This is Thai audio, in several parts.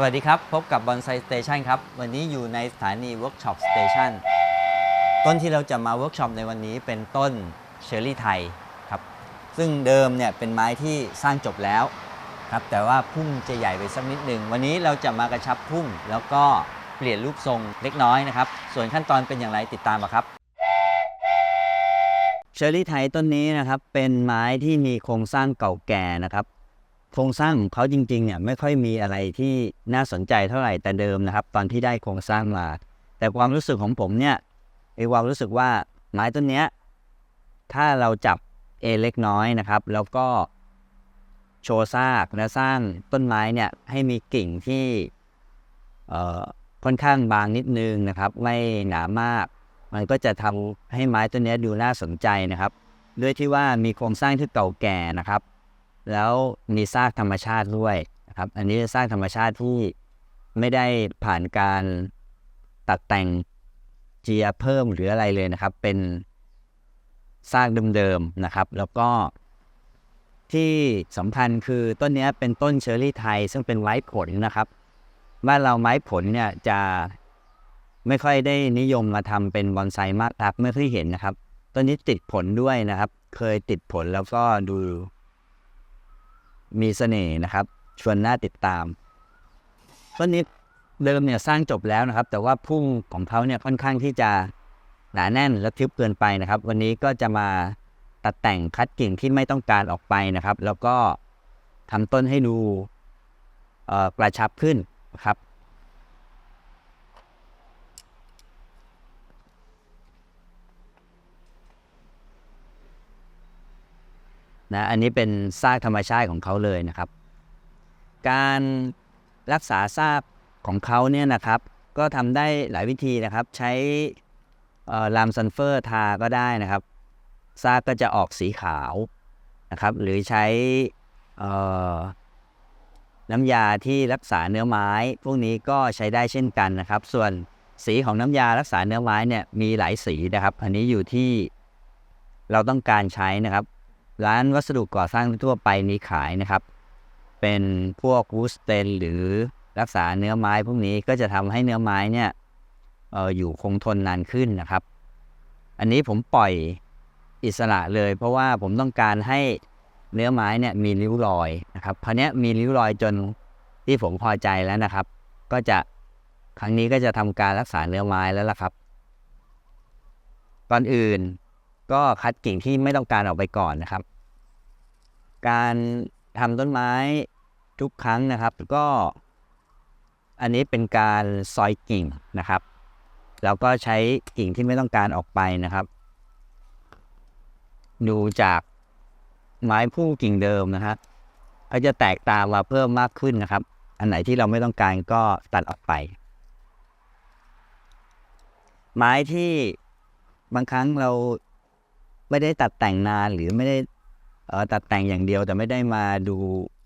สวัสดีครับ พบกับบอนไซสเตชันครับ วันนี้อยู่ในสถานีเวิร์กช็อปสเตชันต้นที่เราจะมาเวิร์กช็อปในวันนี้เป็นต้นเชอร์รี่ไทยครับ ซึ่งเดิมเนี่ยเป็นไม้ที่สร้างจบแล้วครับ แต่ว่าพุ่มจะใหญ่ไปสักนิดหนึ่ง วันนี้เราจะมากระชับพุ่ม แล้วก็เปลี่ยนรูปทรงเล็กน้อยนะครับ ส่วนขั้นตอนเป็นอย่างไรติดตามมาครับเชอร์รี่ไทยต้นนี้นะครับเป็นไม้ที่มีโครงสร้างเก่าแก่นะครับ โครงสร้างของเขาจริงๆเนี่ยไม่ค่อยมีอะไรที่น่าสนใจเท่าไหร่แต่เดิมนะครับ ตอนที่ได้โครงสร้างมา แต่ความรู้สึกของผมเนี่ยไอความรู้สึกว่าไม้ต้นเนี้ยถ้าเราจับเอเล็กน้อยนะครับ แล้วก็โชว์ซากและสร้างต้นไม้เนี่ยให้มีกิ่งที่เอ่อค่อนข้างบางนิดนึงนะครับ ไม่หนามาก มันก็จะทำให้ไม้ต้นเนี้ยดูน่าสนใจนะครับ ด้วยที่ว่ามีโครงสร้างที่เก่าแก่นะครับ แล้วมีซากธรรมชาติด้วยนะครับอันนี้ซากธรรมชาติที่ไม่ได้ผ่านการตัดแต่งเจียเพิ่มหรืออะไรเลยนะครับ เป็นซากเดิมๆนะครับ แล้วก็ที่สำคัญคือต้นนี้เป็นต้นเชอร์รี่ไทย ซึ่งเป็นไม้ผลนะครับบ้านเราไม้ผลเนี่ยจะไม่ค่อยได้นิยมมาทำเป็นบอนไซมากนักไม่ค่อยเห็นนะครับ ต้นนี้ติดผลด้วยนะครับ เคยติดผลแล้วก็ดู มีเสน่ห์นะครับ ชวนน่าติดตามต้นนี้เดิมเนี่ยสร้างจบแล้วนะครับ แต่ว่าพุ่งของเขาเนี่ยค่อนข้างที่จะหนาแน่นและทึบเกินไปนะครับ วันนี้ก็จะมาตัดแต่งคัดกิ่งที่ไม่ต้องการออกไปนะครับ แล้วก็ทำต้นให้ดูกระชับขึ้นนะครับ นะอันนี้เป็นซากธรรมชาติของเขาเลยนะครับ การรักษาซากของเขาเนี่ยนะครับ ก็ทำได้หลายวิธีนะครับ ใช้ลามซันเฟอร์ทาก็ได้นะครับซากก็จะออกสีขาวนะครับ หรือใช้น้ำยาที่รักษาเนื้อไม้ พวกนี้ก็ใช้ได้เช่นกันนะครับ ส่วนสีของน้ำยารักษาเนื้อไม้เนี่ยมีหลายสีนะครับ อันนี้อยู่ที่เราต้องการใช้นะครับ ร้านวัสดุก่อสร้างทั่วไปมีขายนะครับ เป็นพวกวูสเตนหรือรักษาเนื้อไม้พวกนี้ก็จะทำให้เนื้อไม้เนี่ยอออยู่คงทนนานขึ้นนะครับ อันนี้ผมปล่อยอิสระเลย เพราะว่าผมต้องการให้เนื้อไม้เนี่ยมีริ้วรอยนะครับคราวเนี้ยมีริ้วรอยจนที่ผมพอใจแล้วนะครับ ก็จะครั้งนี้ก็จะทำการรักษาเนื้อไม้แล้วล่ะครับ ก่อนอื่น ก็คัดกิ่งที่ไม่ต้องการออกไปก่อนนะครับ การทำต้นไม้ทุกครั้งนะครับ ก็อันนี้เป็นการซอยกิ่งนะครับ แล้วก็ใช้กิ่งที่ไม่ต้องการออกไปนะครับ ดูจากไม้พุ่งกิ่งเดิมนะฮะก็จะแตกตามมาเพิ่มมากขึ้นนะครับ อันไหนที่เราไม่ต้องการก็ตัดออกไป ไม้ที่บางครั้งเรา ไม่ได้ตัดแต่งนานหรือไม่ได้เอ่อตัดแต่งอย่างเดียว แต่ไม่ได้มาดู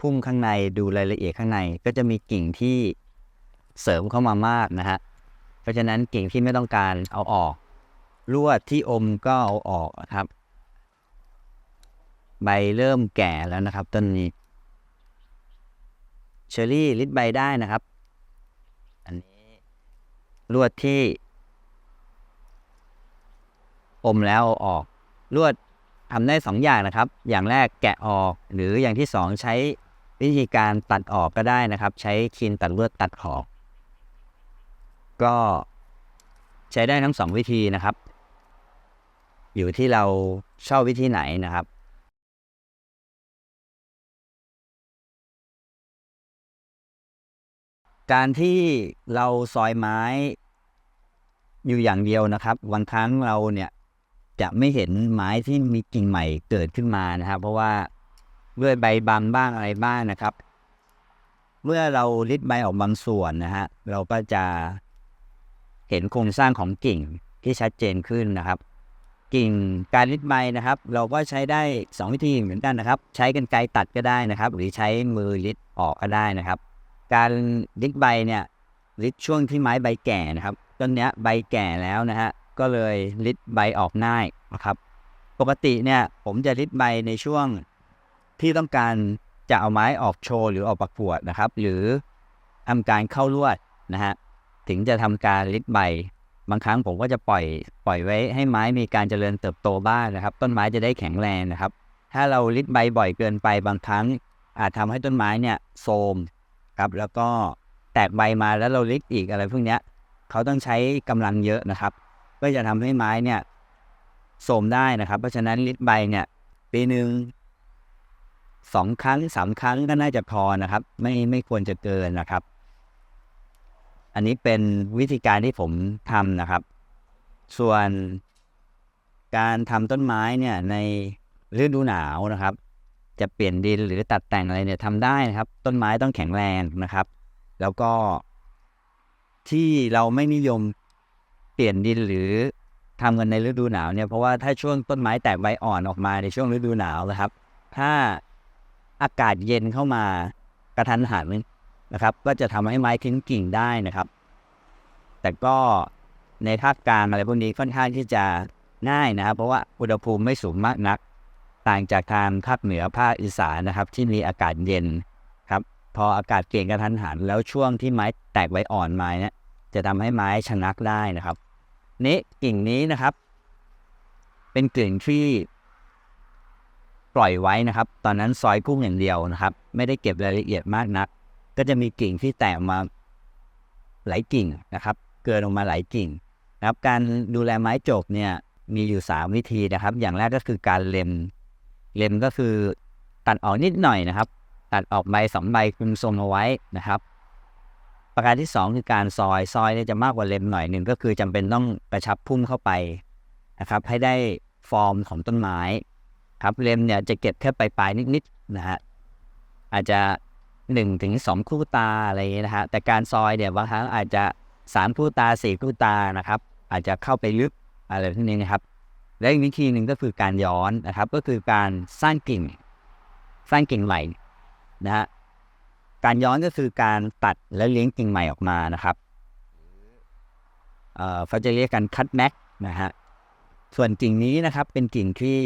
พุ่มข้างในดูรายละเอียดข้างใน ก็จะมีกิ่งที่เสริมเข้ามามากนะฮะเพราะฉะนั้นกิ่งที่ไม่ต้องการเอาออกลวดที่อมก็เอาออกครับ ใบเริ่มแก่แล้วนะครับต้นนี้เชอรี่ลิดใบได้นะครับ อันนี้ลวดที่ อมแล้วเอาออก ลวดทำได้สองอย่างนะครับ อย่างแรกแกะออกหรืออย่างที่สองใช้วิธีการตัดออกก็ได้นะครับ ใช้ครีมตัดลวดตัดออก ก็ใช้ได้ทั้งสองวิธีนะครับ อยู่ที่เราชอบวิธีไหนนะครับการที่เราซอยไม้อยู่อย่างเดียวนะครับบางครั้งเราเนี่ย จะไม่เห็นไม้ที่มีกิ่งใหม่เกิดขึ้นมานะครับ เพราะว่าด้วยใบบางบ้างอะไรบ้างนะครับ เมื่อเราริดใบออกบางส่วนนะฮะเราก็จะเห็นโครงสร้างของกิ่งที่ชัดเจนขึ้นนะครับ กิ่งการริดใบนะครับ เราก็ใช้ได้สองวิธีเหมือนกันนะครับ ใช้กันไกรตัดก็ได้นะครับ หรือใช้มือริดออกก็ได้นะครับ การริดใบเนี่ยริดช่วงที่ไม้ใบแก่นะครับต้นเนี้ยใบแก่แล้วนะฮะ ก็เลยริดใบออกง่ายนะครับ ปกติเนี่ยผมจะริดใบในช่วงที่ต้องการจะเอาไม้ออกโชว์หรือออกประกวดนะครับ หรือทำการเข้าลวดนะฮะถึงจะทำการลิดใบบางครั้งผมก็จะปล่อยปล่อยไว้ให้ไม้มีการเจริญเติบโตบ้างนะครับ ต้นไม้จะได้แข็งแรงนะครับ ถ้าเราลิดใบบ่อยเกินไปบางครั้ง อาจทำให้ต้นไม้เนี่ยโทรมครับแล้วก็แตกใบมาแล้วเราลิดอีกอะไรพวกเนี้ยเขาต้องใช้กำลังเยอะนะครับ ก็จะทำให้ไม้เนี่ยโทรมได้นะครับ เพราะฉะนั้นลิดใบเนี่ยปีหนึ่งสองครั้งสามครั้งก็น่าจะพอนะครับ ไม่ไม่ควรจะเกินนะครับ อันนี้เป็นวิธีการที่ผมทำนะครับ ส่วนการทำต้นไม้เนี่ยในฤดูหนาวนะครับ จะเปลี่ยนดินหรือตัดแต่งอะไรเนี่ยทำได้นะครับ ต้นไม้ต้องแข็งแรงนะครับ แล้วก็ที่เราไม่นิยม เปลี่ยนดินหรือทำกันในฤดูหนาวเนี่ยเพราะว่าถ้าช่วงต้นไม้แตกใบอ่อนออกมาในช่วงฤดูหนาวนะครับ ถ้าอากาศเย็นเข้ามากระทันหันนะครับ ก็จะทำให้ไม้ทิ้งกิ่งได้นะครับ แต่ก็ในภาคกลางอะไรพวกนี้ค่อนข้างที่จะง่ายนะครับ เพราะว่าอุณหภูมิไม่สูงมากนัก ต่างจากทางภาคเหนือภาคอีสานนะครับ ที่มีอากาศเย็นครับ พออากาศเปลี่ยนกระทันหัน แล้วช่วงที่ไม้แตกใบอ่อนไมาเนี่ยจะทำให้ไม้ชะงักได้นะครับ นี้กิ่งนี้นะครับ เป็นกิ่งที่ปล่อยไว้นะครับ ตอนนั้นซอยกุ้งอย่างเดียวนะครับ ไม่ได้เก็บรายละเอียดมากนัก ก็จะมีกิ่งที่แตกมาหลายกิ่งนะครับ เกินออกมาหลายกิ่งนะครับ การดูแลไม้จบเนี่ยมีอยู่ 3 วิธีนะครับ อย่างแรกก็คือการเล็ม เล็มก็คือตัดออกนิดหน่อยนะครับ ตัดออกใบสองใบคุมทรงเอาไว้นะครับ ประการที่ 2 คือการซอยซอยเนี่ยจะมากกว่าเล็มหน่อยหนึ่งก็คือจำเป็นต้องกระชับพุ่มเข้าไปนะครับ ให้ได้ฟอร์มของต้นไม้ครับเล็มเนี่ยจะเก็บแค่ปลายๆนิดๆนะฮะอาจจะ1ถึง2คู่ตาอะไรอย่างนี้นะฮะแต่การซอยเนี่ยบางครั้งอาจจะ3คู่ตา4คู่ตานะครับ อาจจะเข้าไปลึกอะไรพวกนี้นะครับ และอีกวิธีหนึ่งก็คือการย้อนนะครับ ก็คือการสร้างกิ่งสร้างกิ่งใหม่นะฮะ การย้อนก็คือการตัดและเลี้ยงกิ่งใหม่ออกมานะครับเอ่อเขาจะเรียกกันคัดแม็กนะฮะ ส่วนกิ่งนี้นะครับเป็นกิ่งที่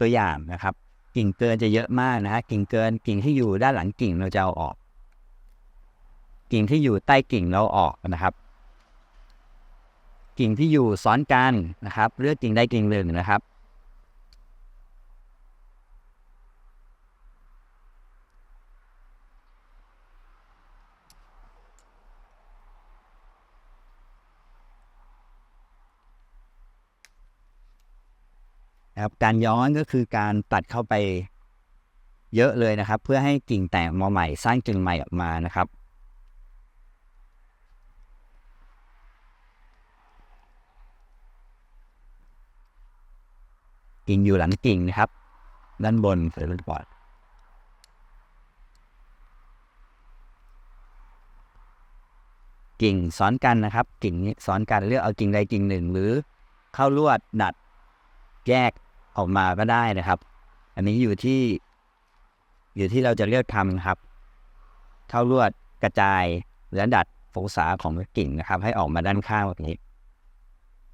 ตัวอย่างนะครับ กิ่งเกินจะเยอะมากนะฮะกิ่งเกินกิ่งที่อยู่ด้านหลังกิ่งเราจะเอาออก กิ่งที่อยู่ใต้กิ่งเราออกนะครับ กิ่งที่อยู่ซ้อนกันนะครับ เลือกกิ่งใดกิ่งหนึ่งนะครับ นะครับการย้อนก็คือการตัดเข้าไปเยอะเลยนะครับ เพื่อให้กิ่งแตกมาใหม่สร้างกิ่งใหม่ออกมานะครับ กิ่งอยู่หลังกิ่งนะครับ ด้านบนเสร็จปอดกิ่งซ้อนกันนะครับ กิ่งนี้ซ้อนกันเลือกเอากิ่งใดกิ่งหนึ่ง หรือเข้าลวดดัดแยก ออกมาก็ได้นะครับ อันนี้อยู่ที่ อยู่ที่เราจะเลือกทำครับ เข้าลวดกระจายและดัดองศาของกิ่งนะครับ ให้ออกมาด้านข้างแบบนี้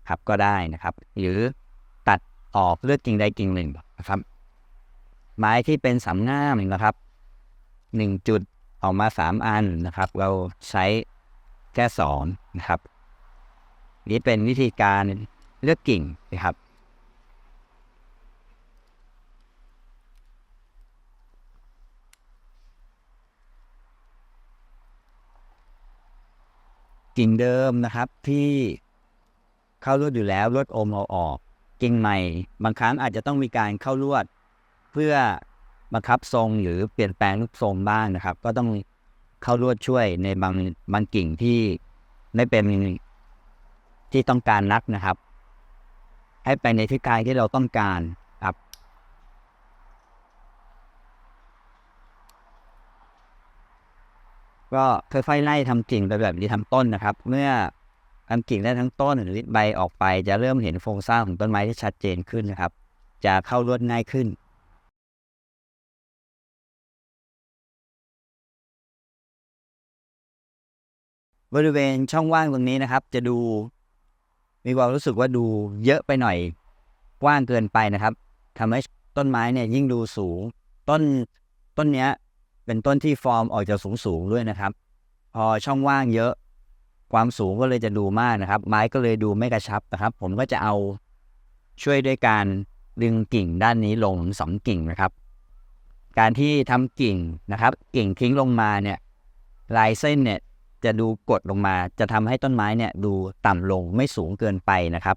ครับก็ได้นะครับ หรือตัดออกเลือกกิ่งใดกิ่งหนึ่งนะครับ ไม้ที่เป็นสามง่ามนะครับหนึ่งจุดออกมาสามอันนะครับ เราใช้แค่สองนะครับ นี่เป็นวิธีการเลือกกิ่งนะครับ กิ่งเดิมนะครับที่เข้าลวดอยู่แล้วลวดอมเอาออก กิ่งใหม่ บางครั้งอาจจะต้องมีการเข้าลวด เพื่อบังคับทรงหรือเปลี่ยนแปลงรูปทรงบ้างนะครับ ก็ต้องเข้าลวดช่วยในบางบางกิ่งที่ไม่เป็นที่ต้องการนักนะครับ ให้ไปในทิศทางที่เราต้องการครับ ก็ค่อยๆไล่ทำกิ่งไปแบบนี้ทำต้นนะครับ เมื่อทำกิ่งได้ทั้งต้นหรือใบออกไป จะเริ่มเห็นโครงสร้างของต้นไม้ที่ชัดเจนขึ้นนะครับ จะเข้าลวดง่ายขึ้นบริเวณช่องว่างตรงนี้นะครับ จะดู มีความรู้สึกว่าดูเยอะไปหน่อยกว้างเกินไปนะครับทำให้ต้นไม้เนี่ยยิ่งดูสูง ต้นต้นเนี้ย เป็นต้นที่ฟอร์มออกจากสูงสูงด้วยนะครับ พอช่องว่างเยอะ ความสูงก็เลยจะดูมากนะครับ ไม้ก็เลยดูไม่กระชับนะครับ ผมก็จะเอาช่วยด้วยการดึงกิ่งด้านนี้ลงสองกิ่งนะครับ การที่ทำกิ่งนะครับ กิ่งทิ้งลงมาเนี่ยลายเส้นเนี่ยจะดูกดลงมา จะทำให้ต้นไม้เนี่ยดูต่ำลงไม่สูงเกินไปนะครับ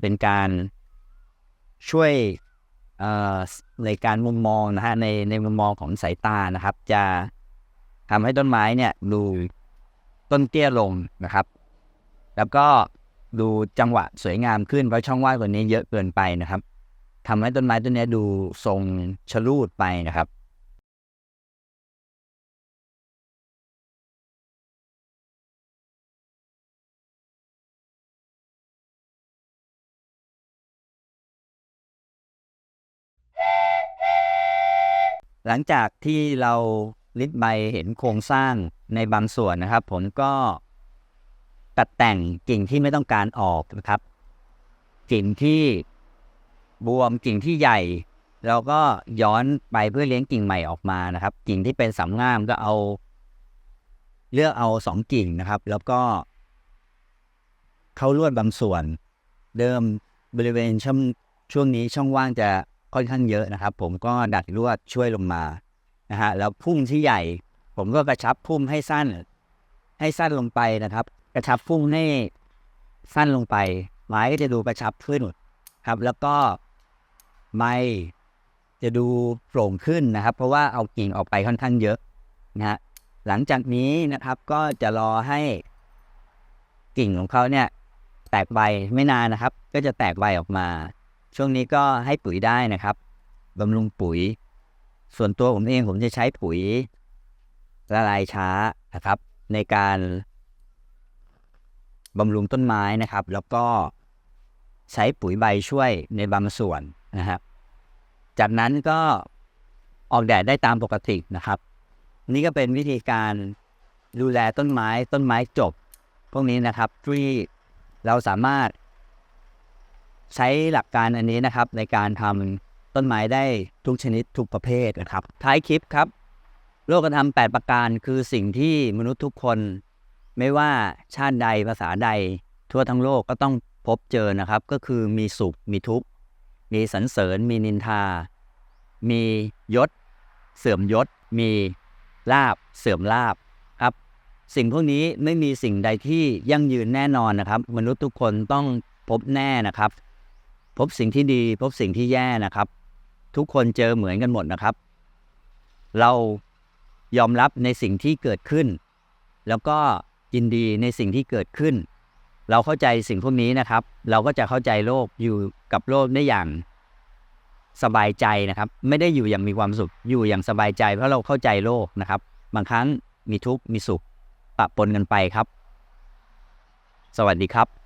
เป็นการช่วย ในการมุมมองนะฮะในในมุมมองของสายตานะครับ จะทำให้ต้นไม้เนี่ยดูต้นเตี้ยลงนะครับ แล้วก็ดูจังหวะสวยงามขึ้นเพราะช่องว่างตัวนี้เยอะเกินไปนะครับทำให้ต้นไม้ต้นนี้ดูทรงชะลูดไปนะครับ หลังจากที่เราลิดใบเห็นโครงสร้างในบางส่วนนะครับ ผมก็ตัดแต่งกิ่งที่ไม่ต้องการออกนะครับ กิ่งที่บวมกิ่งที่ใหญ่ เราก็ย้อนไปเพื่อเลี้ยงกิ่งใหม่ออกมานะครับ กิ่งที่เป็นสามง่ามก็เอา เลือกเอาสองกิ่งนะครับ แล้วก็ เข้าลวดบางส่วน เดิมบริเวณช่องช่วงนี้ช่องว่างจะ ค่อนข้างเยอะนะครับ ผมก็ดัดลวดช่วยลงมานะฮะแล้วพุ่มที่ใหญ่ ผมก็กระชับพุ่มให้สั้น ให้สั้นลงไปนะครับ กระชับพุ่มให้สั้นลงไป ไม้ก็จะดูกระชับขึ้นครับ แล้วก็ไม้จะดูโปร่งขึ้นนะครับ เพราะว่าเอากิ่งออกไปค่อนข้างเยอะนะฮะหลังจากนี้นะครับก็จะรอให้กิ่งของเขาเนี่ย แตกใบไม่นานนะครับ ก็จะแตกใบออกมา ช่วงนี้ก็ให้ปุ๋ยได้นะครับบำรุงปุ๋ย ส่วนตัวผมเองผมจะใช้ปุ๋ยละลายช้านะครับ ในการบำรุงต้นไม้นะครับ แล้วก็ใช้ปุ๋ยใบช่วยในบางส่วนนะครับ จากนั้นก็ออกแดดได้ตามปกตินะครับ นี่ก็เป็นวิธีการดูแลต้นไม้ต้นไม้จบ พวกนี้นะครับที่เราสามารถ ใช้หลักการอันนี้นะครับในการทำต้นไม้ได้ทุกชนิดทุกประเภทนะครับ ท้ายคลิปครับ โลกธรรม8ประการคือสิ่งที่มนุษย์ทุกคน ไม่ว่าชาติใดภาษาใด ทั่วทั้งโลกก็ต้องพบเจอนะครับ ก็คือมีสุขมีทุกข์ มีสรรเสริญ มีนินทา มียศ เสื่อมยศ มีลาบเสื่อมลาบครับ สิ่งพวกนี้ไม่มีสิ่งใดที่ยั่งยืนแน่นอนนะครับ มนุษย์ทุกคนต้องพบแน่นะครับ พบสิ่งที่ดี พบสิ่งที่แย่นะครับ ทุกคนเจอเหมือนกันหมดนะครับ เรายอมรับในสิ่งที่เกิดขึ้น แล้วก็ยินดีในสิ่งที่เกิดขึ้น เราเข้าใจสิ่งพวกนี้นะครับ เราก็จะเข้าใจโลกอยู่กับโลกได้อย่างสบายใจนะครับ ไม่ได้อยู่อย่างมีความสุขอยู่อย่างสบายใจ เพราะเราเข้าใจโลกนะครับ บางครั้งมีทุกข์มีสุขปะปนกันไปครับ สวัสดีครับ